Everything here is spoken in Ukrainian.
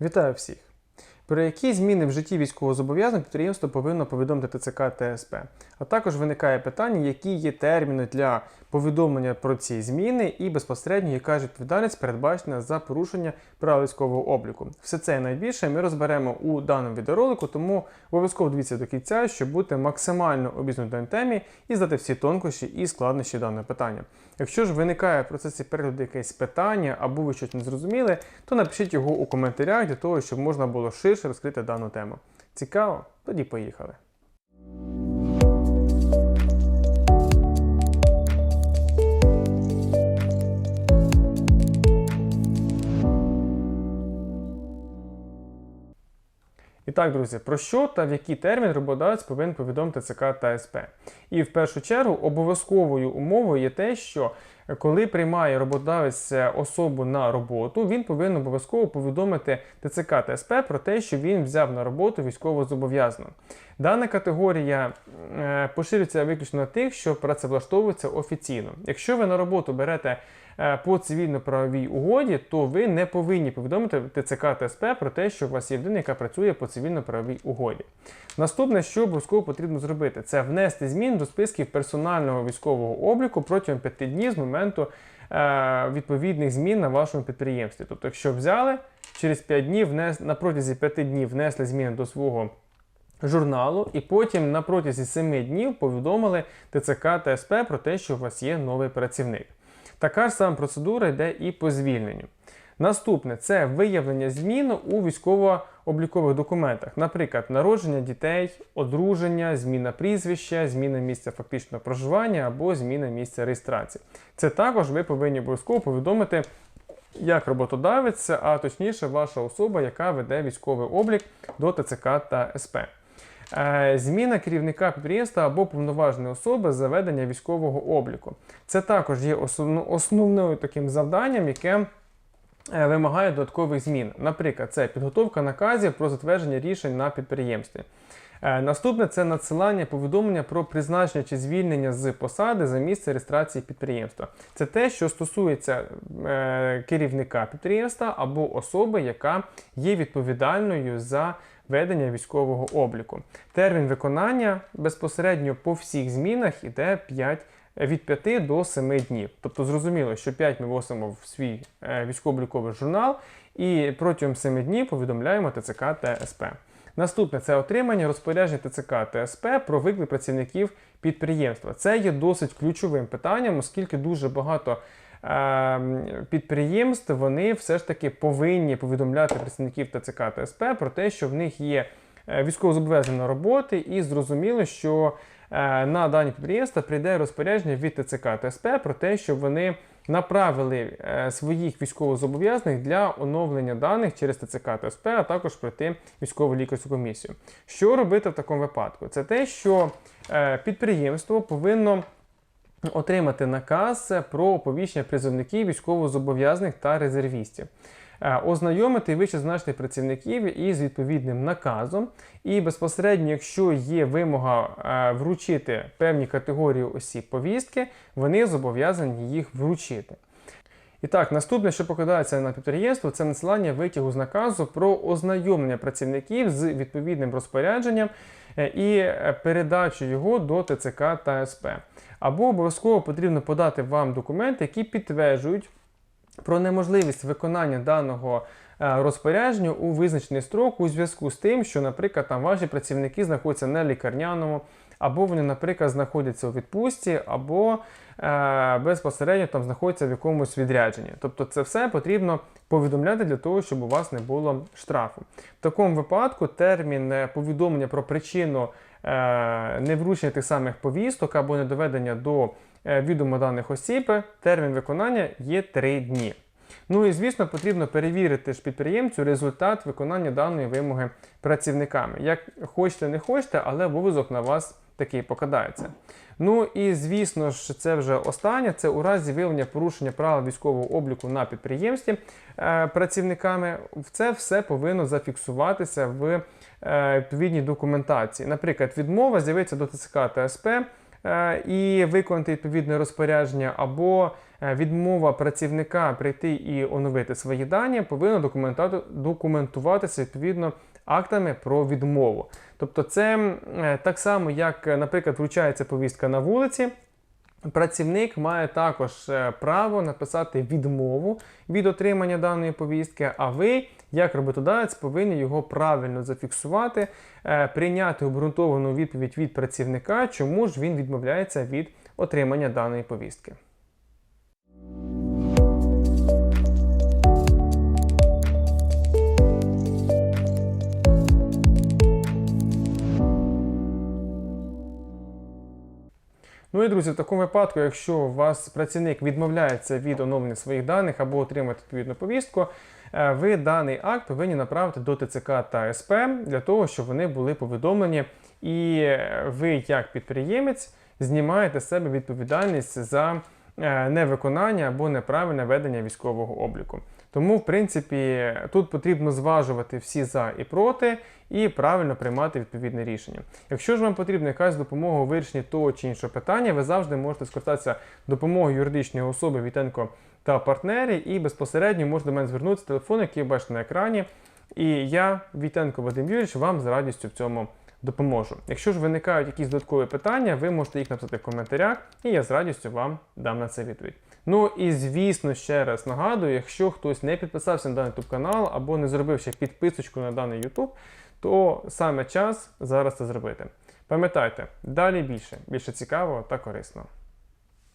Вітаю всіх! Про які зміни в житті військовозобов'язаних підприємство повинно повідомити ТЦК ТСП. А також виникає питання, які є терміни для повідомлення про ці зміни і безпосередньо яка ж відповідальність передбачена за порушення правил військового обліку. Все це найбільше ми розберемо у даному відеоролику, тому обов'язково дивіться до кінця, щоб бути максимально обізнаним темі і знати всі тонкощі і складнощі даного питання. Якщо ж виникає в процесі перегляду якесь питання або ви щось не зрозуміли, то напишіть його у коментарях для того, щоб можна було ширше розкрити дану тему. Цікаво? Тоді поїхали. Так, друзі, про що та в який термін роботодавець повинен повідомити ЦК та СП. І в першу чергу обов'язковою умовою є те, що коли приймає роботодавець особу на роботу, він повинен обов'язково повідомити ТЦК та СП про те, що він взяв на роботу військово військовозобов'язаного. Дана категорія е, поширюється виключно на тих, що працевлаштовуються офіційно. Якщо ви на роботу берете е, по цивільно-правовій угоді, то ви не повинні повідомити ТЦК та СП про те, що у вас є людина, яка працює по цивільно-правовій угоді. Наступне, що обов'язково потрібно зробити, це внести змін до списків персонального військового обліку протягом 5 днів з моменту е, відповідних змін на вашому підприємстві. Тобто, якщо взяли через 5 днів, внес, на протязі 5 днів внесли зміни до свого журналу, і потім на протязі 7 днів повідомили ТЦК та СП про те, що у вас є новий працівник. Така ж сама процедура йде і по звільненню. Наступне це виявлення змін у військово-облікових документах, наприклад, народження дітей, одруження, зміна прізвища, зміна місця фактичного проживання або зміна місця реєстрації. Це також ви повинні обов'язково повідомити як роботодавець, а точніше, ваша особа, яка веде військовий облік до ТЦК та СП. Е, Зміна керівника підприємства або повноважної особи заведення військового обліку. Це також є основно- основною таким завданням, яке вимагає додаткових змін. Наприклад, це підготовка наказів про затвердження рішень на підприємстві. Е, Наступне це надсилання повідомлення про призначення чи звільнення з посади за місце реєстрації підприємства. Це те, що стосується е, керівника підприємства або особи, яка є відповідальною за ведення військового обліку. Термін виконання безпосередньо по всіх змінах іде 5 від 5 до 7 днів. Тобто зрозуміло, що 5 ми вносимо в свій е, військово-обліковий журнал і протягом 7 днів повідомляємо ТЦК та СП. Наступне це отримання розпоряджень ТЦК та СП про виклик працівників підприємства. Це є досить ключовим питанням, оскільки дуже багато е, підприємств вони все ж таки повинні повідомляти працівників ТЦК та СП про те, що в них є е, військовозобов'язана роботи, і зрозуміло, що на дані підприємства прийде розпорядження від ТЦК та СП про те, що вони направили е, своїх військовозобов'язаних для оновлення даних через ТЦК та СП, а також пройти військову лікарську комісію. Що робити в такому випадку? Це те, що е, підприємство повинно отримати наказ про оповіщення призовників військовозобов'язаних та резервістів. Е, Ознайомити вищезначних працівників із відповідним наказом, і безпосередньо, якщо є вимога е, вручити певні категорії осіб повістки, вони зобов'язані їх вручити. І так, наступне, що покладається на підприємство, це надсилання витягу з наказу про ознайомлення працівників з відповідним розпорядженням е, і передачу його до ТЦК та СП. Або обов'язково потрібно подати вам документи, які підтверджують про неможливість виконання даного е, розпорядження у визначений строк у зв'язку з тим, що, наприклад, там ваші працівники знаходяться на лікарняному, або вони, наприклад, знаходяться у відпустці, або е, безпосередньо там знаходяться в якомусь відрядженні. Тобто це все потрібно повідомляти для того, щоб у вас не було штрафу. В такому випадку термін е, повідомлення про причину невручення тих самих повісток або недоведення до е, відомо даних осіб, термін виконання є 3 дні. Ну і звісно, потрібно перевірити ж підприємцю результат виконання даної вимоги працівниками. Як хочете, не хочете, але обов'язок на вас такий покладається. Ну і звісно ж, це вже останнє. Це у разі виявлення порушення правил військового обліку на підприємстві е, працівниками. Це все повинно зафіксуватися в е, відповідній документації. Наприклад, відмова з'явиться до ТЦК та СП е, і виконати відповідне розпорядження, або відмова працівника прийти і оновити свої дані повинна документуватися відповідно актами про відмову. Тобто, це е, так само, як, е, наприклад, вручається повістка на вулиці. Працівник має також е, право написати відмову від отримання даної повістки, а ви, як роботодавець, повинні його правильно зафіксувати, е, прийняти обґрунтовану відповідь від працівника, чому ж він відмовляється від отримання даної повістки. Ну і друзі, в такому випадку, якщо у вас працівник відмовляється від оновлення своїх даних або отримати відповідну повістку, е, ви даний акт повинні направити до ТЦК та СП для того, щоб вони були повідомлені, і е, ви, як підприємець, знімаєте з себе відповідальність за е, невиконання або неправильне ведення військового обліку. Тому, в принципі, тут потрібно зважувати всі за і проти і правильно приймати відповідне рішення. Якщо ж вам потрібна якась допомога у вирішенні того чи іншого питання, ви завжди можете скористатися допомогою юридичної особи Вітенко та партнері, і безпосередньо можете до мене звернутися телефон, який бачите на екрані. І я, Вітенко Вадим Юрійович, вам з радістю в цьому допоможу. Якщо ж виникають якісь додаткові питання, ви можете їх написати в коментарях, і я з радістю вам дам на це відповідь. Ну і звісно, ще раз нагадую, якщо хтось не підписався на даний YouTube канал або не зробив ще підписочку на даний YouTube, то саме час зараз це зробити. Пам'ятайте, далі більше, більше цікавого та корисного.